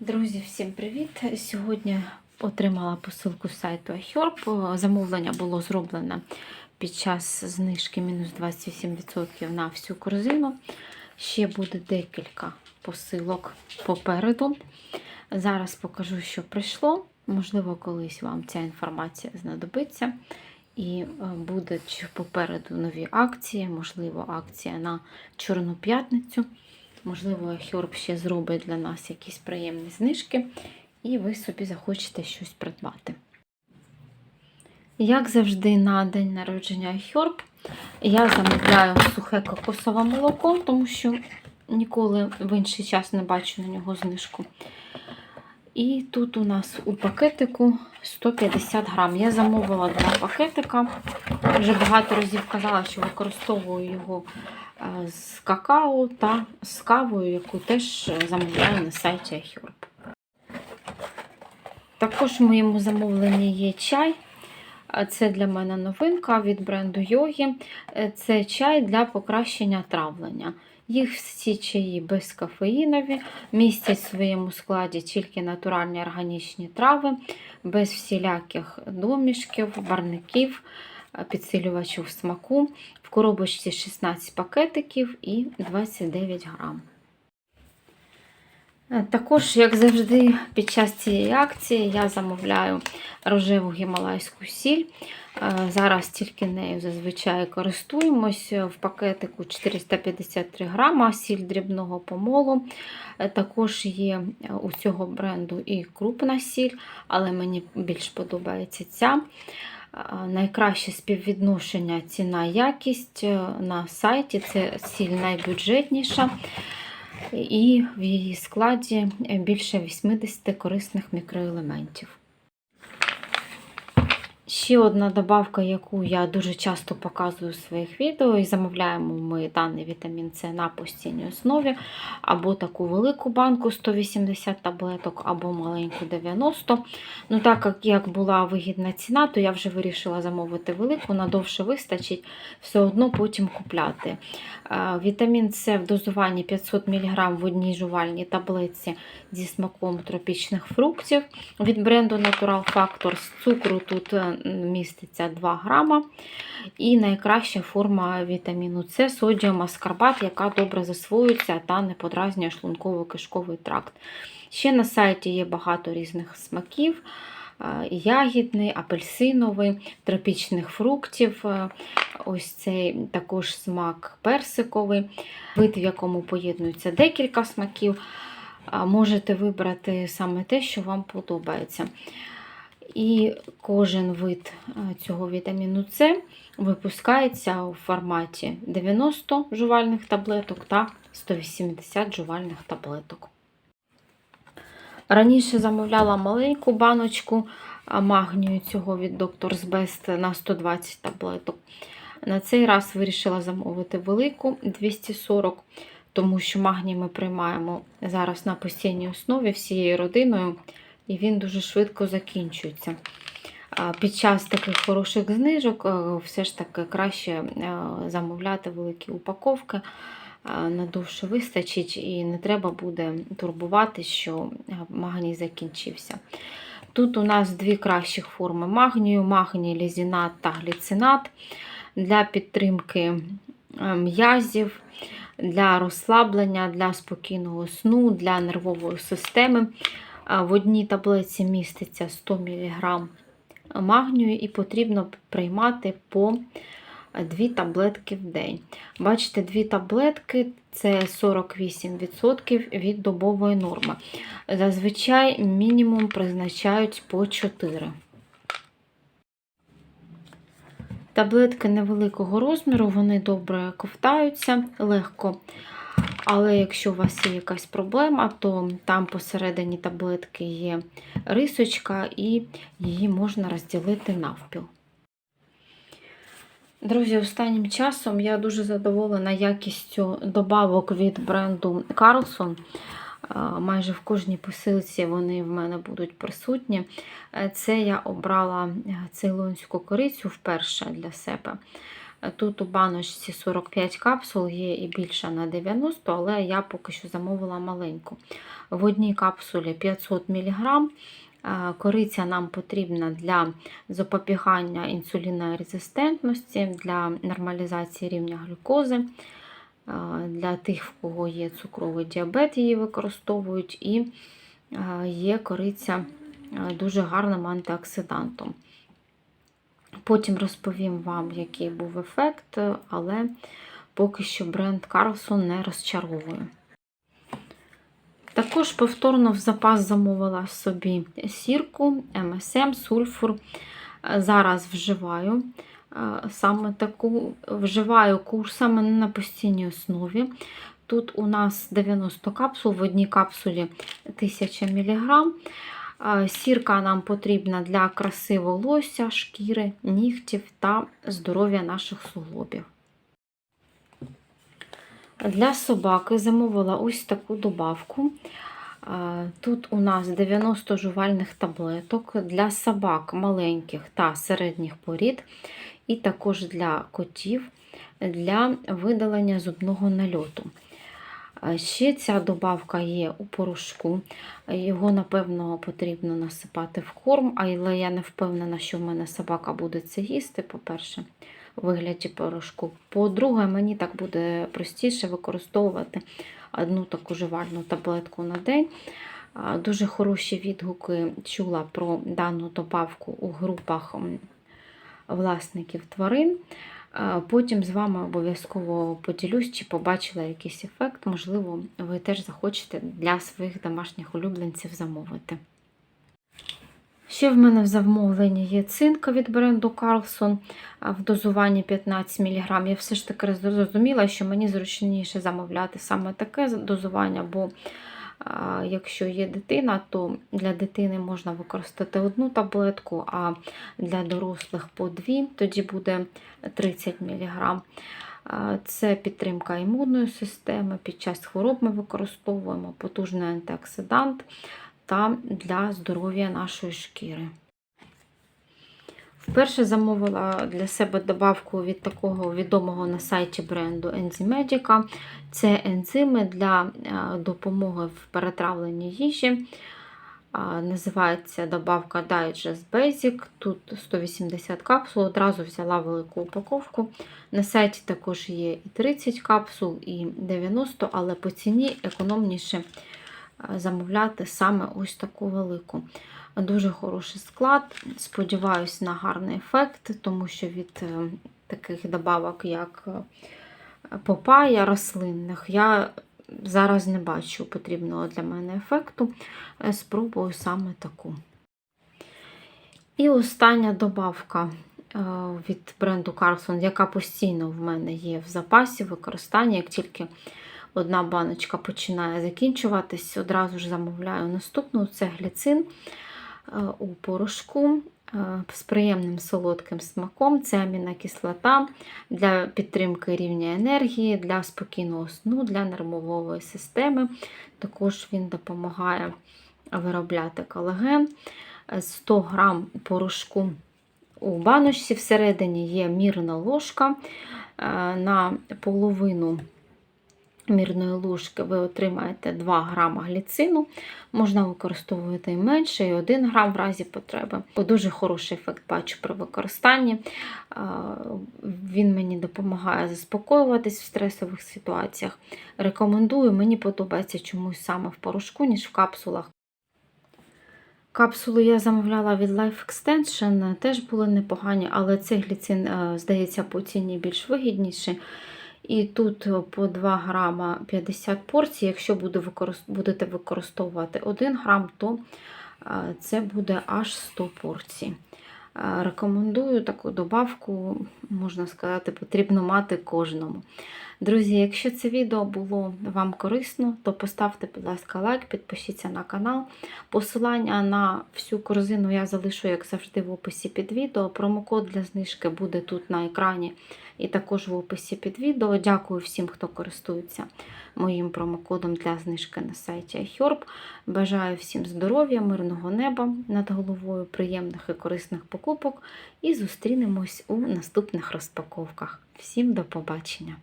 Друзі, всім привіт! Сьогодні отримала посилку з сайту iHerb. Замовлення було зроблено під час знижки мінус 28% на всю корзину. Ще буде декілька посилок попереду. Зараз покажу, що прийшло. Можливо, колись вам ця інформація знадобиться. І е, будуть попереду нові акції, можливо, акція на Чорну п'ятницю. Можливо, Хьорб ще зробить для нас якісь приємні знижки, і ви собі захочете щось придбати. Як завжди, на день народження Хьорб я замовляю сухе кокосове молоко, тому що ніколи в інший час не бачу на нього знижку. І тут у нас у пакетику 150 грам. Я замовила два пакетика. Вже багато разів казала, що використовую його з какао та з кавою, яку теж замовляю на сайті iHerb. Також в моєму замовленні є чай. Е, Це для мене новинка від бренду Йогі. Е, Це чай для покращення травлення. Їх всі чаї безкафеїнові, містять в своєму складі тільки натуральні органічні трави, без всіляких домішків, барників, е, підсилювачів смаку. Коробочці 16 пакетиків і 29 грам. Е, Також, як завжди, під час цієї акції я замовляю рожеву гімалайську сіль. Е, Зараз тільки нею зазвичай користуємось. В пакетику 453 грама сіль дрібного помолу. Е, Також є у цього бренду і крупна сіль, але мені більш подобається ця. Найкраще співвідношення ціна-якість е, на сайті це сіль найбюджетніша. І в її складі більше 80 корисних мікроелементів. Ще одна добавка, яку я дуже часто показую у своїх відео, і замовляємо ми даний вітамін С на постійній основі, або таку велику банку 180 таблеток, або маленьку 90. Ну, так як, була вигідна ціна, то я вже вирішила замовити велику, надовше вистачить, все одно потім купляти. Вітамін С в дозуванні 500 мг в одній жувальній таблетці зі смаком тропічних фруктів від бренду Natural Factor. З цукру тут е, міститься 2 грама. І найкраща форма вітаміну С содіум аскарбат, яка добре засвоюється та не подразнює шлунково-кишковий тракт. Ще на сайті є багато різних смаків. е, Ягідний, апельсиновий, тропічних фруктів. е, Ось цей також смак персиковий, вид, в якому поєднується декілька смаків. Можете вибрати саме те, що вам подобається. І кожен вид е, цього вітаміну С випускається у форматі 90 жувальних таблеток та 180 жувальних таблеток. Раніше замовляла маленьку баночку магнію цього від Doctor's Best на 120 таблеток. На цей раз вирішила замовити велику 240, тому що магній ми приймаємо зараз на постійній основі всією родиною, і він дуже швидко закінчується. Під час таких хороших знижок е, все ж таки краще е, замовляти великі упаковки. е, Надовше вистачить і не треба буде турбувати, що магній закінчився. Тут у нас дві кращих форми магнію: магній, лізінат та гліцинат для підтримки м'язів, для розслаблення, для спокійного сну, для нервової системи. В одній таблетці міститься 100 мг магнію і потрібно приймати по 2 таблетки в день. Бачите, 2 таблетки це 48% від добової норми. Зазвичай мінімум призначають по 4. Таблетки невеликого розміру, вони добре ковтаються легко. Але якщо у вас є якась проблема, то там посередині таблетки є рисочка, і її можна розділити навпіл. Друзі, останнім часом я дуже задоволена якістю добавок від бренду Carlson. Майже в кожній посилці вони в мене будуть присутні. Це я обрала цейлонську корицю вперше для себе. Тут у баночці 45 капсул, є і більше на 90, але я поки що замовила маленьку. В одній капсулі 500 мг. Кориця нам потрібна для запобігання інсулінорезистентності, для нормалізації рівня глюкози. Для тих, в кого є цукровий діабет, її використовують, і є кориця дуже гарним антиоксидантом. Потім розповім вам, який був ефект, але поки що бренд Carlson не розчаровує. Також повторно в запас замовила собі сірку, МСМ, сульфур. Зараз вживаю саме таку, вживаю курсами на постійній основі. Тут у нас 90 капсул, в одній капсулі 1000 мг. Сірка нам потрібна для краси волосся, шкіри, нігтів та здоров'я наших суглобів. Для собаки замовила ось таку добавку. Тут у нас 90 жувальних таблеток для собак маленьких та середніх порід, і також для котів для видалення зубного нальоту. Ще ця добавка є у порошку. Його, напевно, потрібно насипати в корм, але я не впевнена, що в мене собака буде це їсти, по-перше, у вигляді порошку. По-друге, мені так буде простіше використовувати одну таку жувальну таблетку на день. Дуже хороші відгуки чула про дану добавку у групах власників тварин. Потім з вами обов'язково поділюсь, чи побачила якийсь ефект, можливо, ви теж захочете для своїх домашніх улюбленців замовити. Ще в мене в замовленні є цинка від бренду Carlson в дозуванні 15 мг. Я все ж таки зрозуміла, що мені зручніше замовляти саме таке дозування, бо Якщо є дитина, то для дитини можна використати одну таблетку, а для дорослих по дві, тоді буде 30 мг. Це підтримка імунної системи. Під час хвороб ми використовуємо потужний антиоксидант та для здоров'я нашої шкіри. Вперше замовила для себе добавку від такого відомого на сайті бренду Enzymedica. Це ензими для е, допомоги в перетравленні їжі. Називається добавка Digest Basic. Тут 180 капсул, одразу взяла велику упаковку. На сайті також є і 30 капсул, і 90, але по ціні економніше замовляти саме ось таку велику. Дуже хороший склад. Сподіваюсь на гарний ефект, тому що від е, таких добавок, як е, попая рослинних, я зараз не бачу потрібного для мене ефекту. Е, спробую саме таку. І остання добавка від бренду Carlson, яка постійно в мене є в запасі використання, як тільки одна баночка починає закінчуватись, одразу ж замовляю наступну це гліцин. Е, у порошку е, з приємним солодким смаком. Це амінокислота для підтримки рівня енергії, для спокійного сну, для нервової системи. Також він допомагає виробляти колаген. 100 е, г порошку у баночці всередині є мірна ложка на половину мірної ложки ви отримаєте 2 грама гліцину. Можна використовувати і менше, і 1 грам в разі потреби. Дуже хороший ефект бачу при використанні. Він мені допомагає заспокоюватись в стресових ситуаціях. Рекомендую, мені подобається чомусь саме в порошку, ніж в капсулах. Капсули я замовляла від Life Extension, теж були непогані, але цей гліцин, е, здається, по ціні більш вигідніший. І тут е, по 2 грама 50 порцій. Якщо будете використовувати 1 грам, то е, це буде аж 100 порцій. Е, рекомендую таку добавку, можна сказати, потрібно мати кожному. Друзі, якщо це відео було вам корисно, то поставте, будь ласка, лайк, підпишіться на канал. Посилання на всю корзину я залишу, як завжди, в описі під відео. Промокод для знижки буде тут на екрані і також в описі під відео. Дякую всім, хто користується моїм промокодом для знижки на сайті iHerb. Бажаю всім здоров'я, мирного неба над головою, приємних і корисних покупок. І зустрінемось у наступних розпаковках. Всім до побачення!